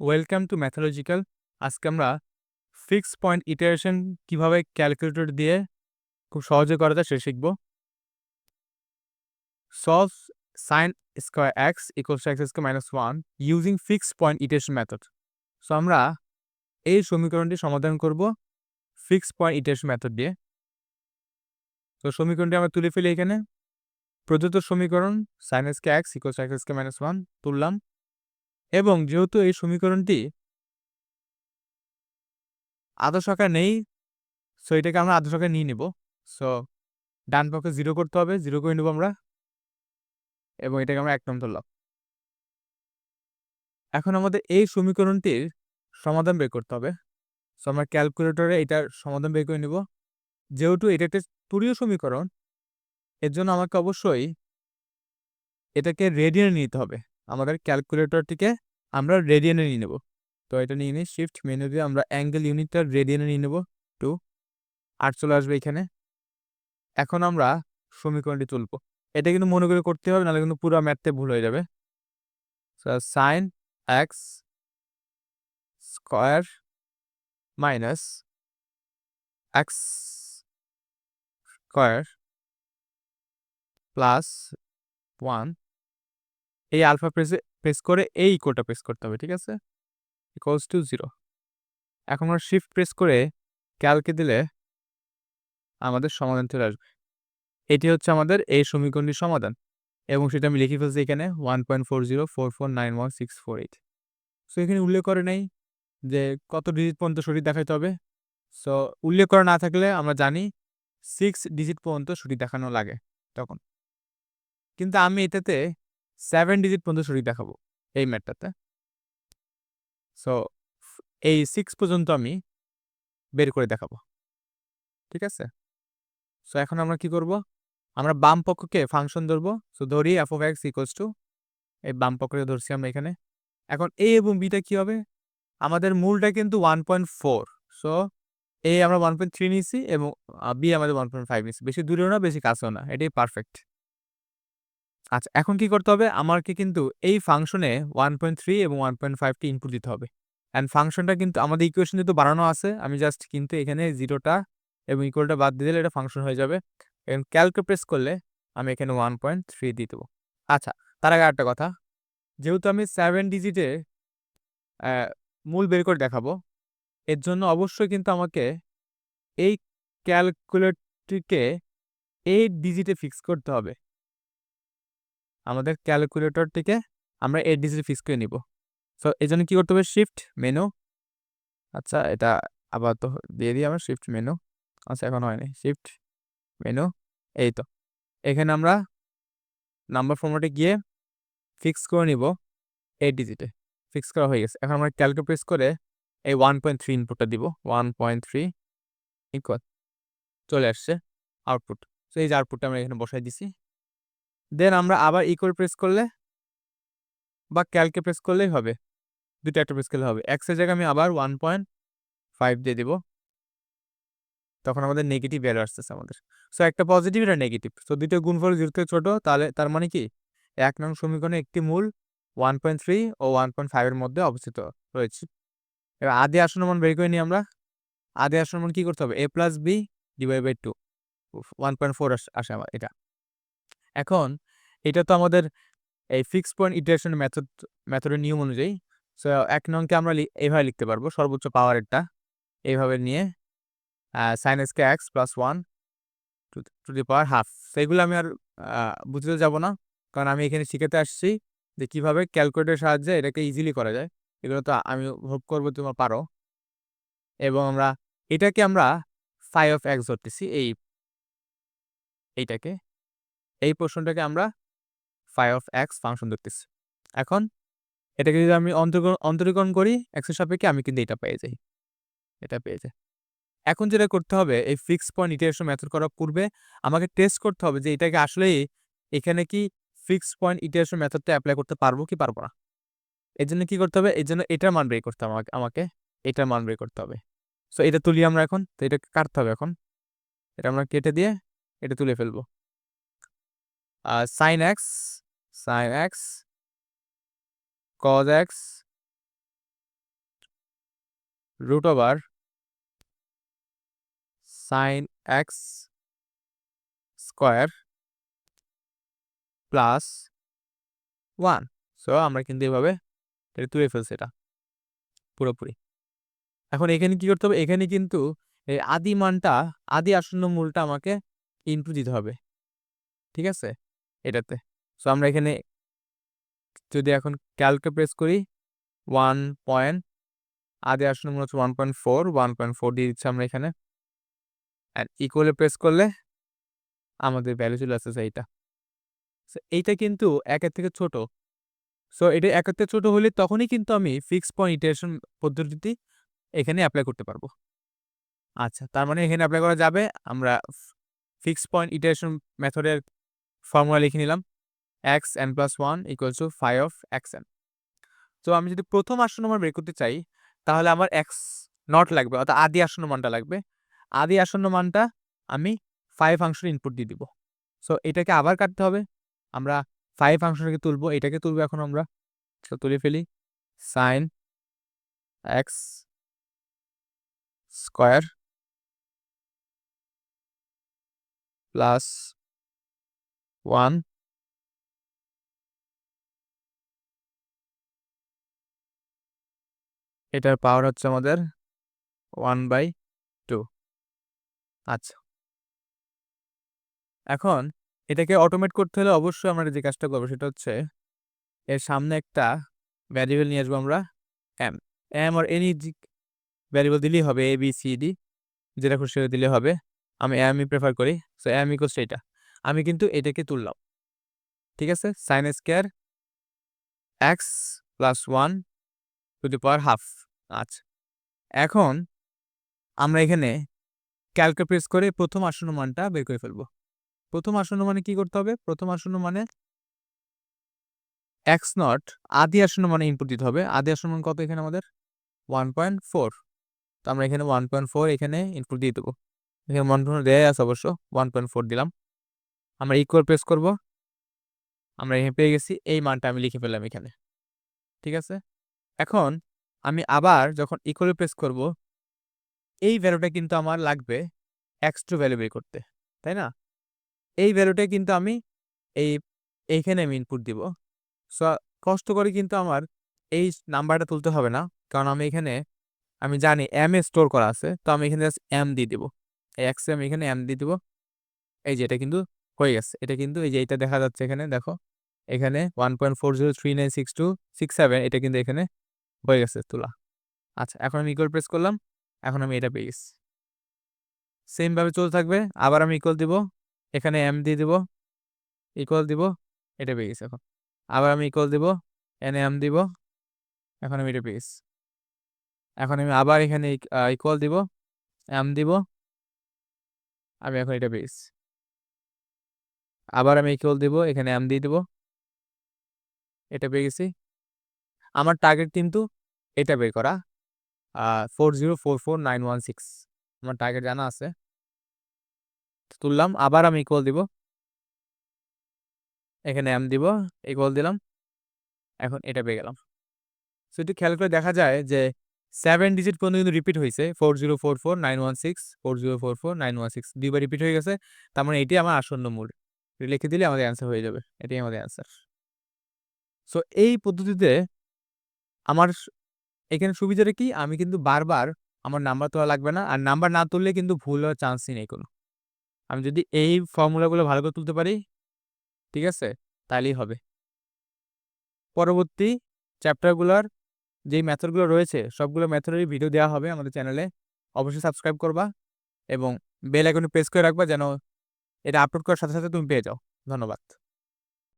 Welcome to Mathological আজকে আমরা fix point iteration কীভাবে ক্যালকুলেটর দিয়ে খুব সহজে করা যায় সেটা শিখব। Solve sine square x equals to x square minus one using fix point iteration method so আমরা এই সমীকরণটি সমাধান করব ফিক্স পয়েন্ট ইটারেশন মেথড দিয়ে। তো সমীকরণটি আমরা তুলে ফেলি এখানে। প্রদত্ত সমীকরণ sine square x equals to x square minus one তুললাম। এবং যেহেতু এই সমীকরণটি আদর্শ আকার নেই সো এটাকে আমরা আদর্শ আকার নিয়ে নেব। সো ডান পক্ষে জিরো করতে হবে জিরো করে নেব আমরা এবং এটাকে আমরা এক নম ধরলাম। এখন আমাদের এই সমীকরণটির সমাধান বের করতে হবে। সো আমরা ক্যালকুলেটরে এটার সমাধান বের করে নেব। যেহেতু এটা একটা তুরীয় সমীকরণ, এর জন্য আমাকে অবশ্যই এটাকে রেডিয়ানে নিতে হবে। আমাদের ক্যালকুলেটরটিকে আমরা রেডিয়ানে নিয়ে নেব। তো এটা নিয়ে নিই শিফট মেনু দিয়ে আমরা অ্যাঙ্গেল ইউনিটটা রেডিয়ানে নিয়ে নেব। টু আর চলে আসবে এখানে। এখন আমরা সমীকরণটি তুলব। এটা কিন্তু মনে করে করতে হবে, নাহলে কিন্তু পুরো ম্যাথতে ভুল হয়ে যাবে। Sine x square minus x square plus one এই আলফা প্রেসে প্রেস করে এই ইকোটা প্রেস করতে হবে, ঠিক আছে? ইকোয়ালস টু জিরো এখন আমরা শিফট প্রেস করে ক্যালকে দিলে আমাদের সমাধান চলে আসবে। এটি হচ্ছে আমাদের এই সমীকরণটির সমাধান এবং সেটা আমি লিখে ফেলছি এখানে one point four zero four four nine one six four eight so এখানে উল্লেখ করে নেই যে কত ডিজিট পর্যন্ত সঠিক দেখাতে হবে। সো উল্লেখ করা না থাকলে আমরা জানি সিক্স ডিজিট পর্যন্ত সঠিক দেখানো লাগে তখন। কিন্তু আমি এটাতে সেভেন ডিজিট পর্যন্ত সঠিক দেখাবো এই ম্যাটটাতে। সো এই সিক্স পর্যন্ত আমি বের করে দেখাবো। ঠিক আছে? সো এখন আমরা কি করব? আমরা বাম পক্ষকে ফাংশন ধরবো। সো ধরি F of x equals to এই বাম পক্ষকে ধরছি আমরা এখানে। এখন এ এবং বিটা কি হবে? আমাদের মূলটা কিন্তু ওয়ান পয়েন্ট ফোর সো এ আমরা ওয়ান পয়েন্ট থ্রি নিয়েছি এবং বি আমাদের ওয়ান পয়েন্ট ফাইভ নিচ্ছি বেশি দূরেও না, বেশি কাছেও না। এটাই পারফেক্ট আচ্ছা এখন কি করতে হবে? আমাকে কিন্তু এই ফাংশনে ওয়ান পয়েন্ট থ্রি এবং ওয়ান পয়েন্ট ফাইভটি ইনপুট দিতে হবে। অ্যান্ড ফাংশনটা কিন্তু আমাদের ইকুয়েশন যেহেতু বানানো আছে। আমি জাস্ট কিন্তু এখানে জিরোটা এবং ইকুয়ালটা বাদ দিয়ে দিলে এটা ফাংশন হয়ে যাবে। এবং ক্যালকে প্রেস করলে আমি এখানে ওয়ান পয়েন্ট থ্রি দিয়ে দেবো। আচ্ছা তার আগে একটা কথা। যেহেতু আমি সেভেন ডিজিটে মূল বের করে দেখাবো, এর জন্য অবশ্যই কিন্তু আমাকে এই ক্যালকুলেটরটিকে এইট ডিজিটে ফিক্স করতে হবে। আমাদের ক্যালকুলেটর থেকে আমরা এইট ডিজিটে ফিক্স করে নিব। সো এই জন্য কী করতে হবে? শিফট মেনু আচ্ছা এটা আবার তো দিয়ে দিই আমরা শিফট মেনু আচ্ছা এখন হয়নি শিফট মেনু এই তো। এখানে আমরা নাম্বার ফর্মেটে গিয়ে ফিক্স করে নিব এইট ডিজিটে ফিক্স করা হয়ে গেছে। এখন আমরা ক্যালকুলেট প্রেস করে এই ওয়ান পয়েন্ট থ্রি ইনপুটটা দিব। ওয়ান পয়েন্ট থ্রি ইকুয়াল চলে আসছে আউটপুট সো এই যে আউটপুটটা আমরা এখানে বসাই দিছি। দেন আমরা আবার ইকুয়াল প্রেস করলে বা ক্যালকে প্রেস করলেই হবে। দুটো একটা প্রেস করলে হবে। এক্সের জায়গায় আমি আবার ওয়ান পয়েন্ট ফাইভ দিয়ে দেবো। তখন আমাদের নেগেটিভ ভ্যালু আসতেছে আমাদের। সো একটা পজিটিভ এটা নেগেটিভ সো দুটো গুণফল জিরো থেকে ছোটো, তাহলে তার মানে কি? এক নং সমীকরণে একটি মূল ওয়ান পয়েন্ট থ্রি ও ওয়ান পয়েন্ট ফাইভের মধ্যে অবস্থিত রয়েছে। এবার আদি আসন মান বের করে নিই আমরা। আদি আসন মান কী করতে হবে? A plus B divide by two one point four আসে আমার এটা। এখন এটা তো আমাদের এই ফিক্স পয়েন্ট ইটারেশন মেথড মেথডের নিয়ম অনুযায়ী। সো এক নংকে আমরা এইভাবে লিখতে পারব, সর্বোচ্চ পাওয়ারেরটা এইভাবে নিয়ে sine square x plus one to the power half সেইগুলো আমি আর বুঝতে যাব না। কারণ আমি এখানে শিখাতে আসছি যে কীভাবে ক্যালকুলেটারের সাহায্যে এটাকে ইজিলি করা যায়। এগুলো তো আমি হোপ করব তোমরা পারো। এবং আমরা, এটাকে আমরা ফাইভ অফ এক্স ধরতেছি, এই, এইটাকে। এই পোর্শনটাকে আমরা ফাইভ অফ এক্স ফাংশন ধরতেছি। এখন এটাকে যদি আমি অন্তর্করণ করি এক্সের সাপেক্ষে আমি কিন্তু এটা পেয়ে যাই। এটা পেয়ে যাই। এখন যেটা করতে হবে, এই ফিক্স পয়েন্ট ইটারেশন মেথড করার পূর্বে আমাকে টেস্ট করতে হবে যে এটাকে আসলেই এখানে কি ফিক্স পয়েন্ট ইটারেশন মেথডটা অ্যাপ্লাই করতে পারব কি পারব না। এর জন্য কী করতে হবে? এর জন্য এটার মান বের করতে হবে আমাকে। এটার মান বের করতে হবে। সো এটা তুলি আমরা এখন। তো এটা কাটতে হবে এখন। এটা আমরা কেটে দিয়ে এটা তুলে ফেলব। Sine x sine x cos x root over sine x square plus one so আমরা কিন্তু এভাবে এটা তুলে ফেলছি এটা পুরোপুরি। এখন এখানে কি করতে হবে? এখানে কিন্তু এই আদি মানটা, আদি আসন্ন মূলটা আমাকে ইনটু দিতে হবে। ঠিক আছে? এটাতে। সো আমরা এখানে যদি এখন ক্যালকে প্রেস করি ওয়ান পয়েন্ট আদি আসন্ন মনে হচ্ছে one point four one point four দিয়ে দিচ্ছি আমরা এখানে। অ্যান্ড ইকুয়ালে প্রেস করলে আমাদের ভ্যালু চলে আসতেছে এইটা। সো এইটা কিন্তু একের থেকে ছোট। সো এটা একের থেকে ছোট হলে তখনই কিন্তু আমি ফিক্স পয়েন্ট ইটারেশন পদ্ধতিটি এখানে অ্যাপ্লাই করতে পারব। আচ্ছা তার মানে এখানে অ্যাপ্লাই করা যাবে, আমরা ফিক্স পয়েন্ট ইটারেশন মেথডের ফর্মুলা লিখে নিলাম x n plus one equals to five of x n তো আমি যদি প্রথম আসন্ন মান বের করতে চাই, তাহলে আমার এক্স নট লাগবে, অর্থাৎ আদি আসন্ন মানটা লাগবে। আদি আসন্ন মানটা আমি ফাইভ ফাংশন ইনপুট দিয়ে দিব। সো এটাকে আবার কাটতে হবে। আমরা ফাইভ ফাংশনকে তুলবো, এটাকে তুলবো এখন আমরা। তো তুলে ফেলি। Sine x square plus one এটার পাওয়ার হচ্ছে আমাদের ওয়ান বাই টু আচ্ছা। এখন এটাকে অটোমেট করতে হলে অবশ্যই আমরা যে কাজটা করব সেটা হচ্ছে এর সামনে একটা ভ্যারিয়েবল নিয়ে আসব আমরা M M R any variable দিলেই হবে এ বি সি ডি যেটা খুশি দিলে হবে। আমি এমই প্রেফার করি সো এম ইকোস এটা। আমি কিন্তু এটাকে তুললাম। ঠিক আছে? Sine square x plus one to the power half আচ্ছা। এখন আমরা এখানে ক্যালকুলেট প্রেস করে প্রথম আসন্ন মানটা বের করে ফেলব। প্রথম আসন্ন মানে কি করতে হবে? প্রথম আসন্ন মানে এক্স নট আদি আসন্ন মানে ইনপুট দিতে হবে। আদি আসন্ন মান কত এখানে আমাদের? ওয়ান পয়েন্ট ফোর তো আমরা এখানে ওয়ান পয়েন্ট ফোর এখানে ইনপুট দিয়ে দেবো। এখানে ওয়ান পয়েন্ট দেয় আছে অবশ্য। ওয়ান পয়েন্ট ফোর দিলাম। আমরা ইকুয়াল প্রেস করব। আমরা এখানে পেয়ে গেছি, এই মানটা আমি লিখে ফেললাম এখানে। ঠিক আছে? এখন আমি আবার যখন ইকুয়াল প্রেস করব, এই ভ্যালুটা কিন্তু আমার লাগবে এক্স টু ভ্যালু বের করতে, তাই না? এই ভ্যালুটা কিন্তু আমি এই, এইখানে আমি ইনপুট দিব। সো কষ্ট করে কিন্তু আমার এই নাম্বারটা তুলতে হবে না, কারণ আমি এখানে, আমি জানি এম এ স্টোর করা আছে, তো আমি এখানে জাস্ট এম দিয়ে দিব। এই এক্স আমি এখানে এম দিয়ে দিব। এই যে এটা কিন্তু হয়ে গেছে। এটা কিন্তু এই যে এটা দেখা যাচ্ছে এখানে, দেখো। এখানে one point four zero three nine six two six seven এটা কিন্তু এখানে হয়ে গেছে তোলা। আচ্ছা এখন আমি ইকুয়াল প্রেস করলাম, এখন আমি এটা পেয়ে গেছি। সেমভাবে চলতে থাকবে, আবার আমি ইকুয়াল দিব, এখানে এম দিয়ে দিব ইকুয়াল দিব, এটা পেয়ে গেছি এখন। আবার আমি ইকুয়াল দিব এনে এম দিব, এখন আমি এটা পেয়ে গেছি। এখন আমি আবার এখানে ইকুয়াল দিব এম দিব, আমি এখন এটা পেয়ে গেছি। আবার আমি ইকুয়াল দিব, এখানে এম দিয়ে দিব। এটা পেয়ে গেছি। আমার টার্গেট কিন্তু এটা বের করা। Four zero four four nine one six আমার টার্গেট জানা আছে। তুললাম, আবার আমি ইকুয়াল দিব। এখানে এম দিব ইকুয়াল দিলাম। এখন এটা পেয়ে গেলাম। সো একটু খেয়াল করে দেখা যায় যে সেভেন ডিজিট পর্যন্ত কিন্তু রিপিট হয়েছে। Four zero four four nine one six four zero four four nine one six দুইবার রিপিট হয়ে গেছে। তার মানে এটি আমার আসন্ন মূল লিখে দিলে আমাদের অ্যান্সার হয়ে যাবে। এটাই আমাদের অ্যান্সার সো এই পদ্ধতিতে আমার এখানে সুবিধাটা কি? আমি কিন্তু বারবার আমার নাম্বার তোলা লাগবে না। আর নাম্বার না তুললে কিন্তু ভুল হওয়ার চান্সই নেই কোনো। আমি যদি এই ফর্মুলাগুলো ভালো করে তুলতে পারি, ঠিক আছে? তাহলেই হবে। পরবর্তী চ্যাপ্টারগুলোর যেই মেথডগুলো রয়েছে, সবগুলো মেথডেরই ভিডিও দেওয়া হবে আমাদের চ্যানেলে অবশ্যই সাবস্ক্রাইব করবা এবং বেল আইকনে প্রেস করে রাখবা যেন এটা আপলোড করার সাথে সাথে তুমি পেয়ে যাও। ধন্যবাদ।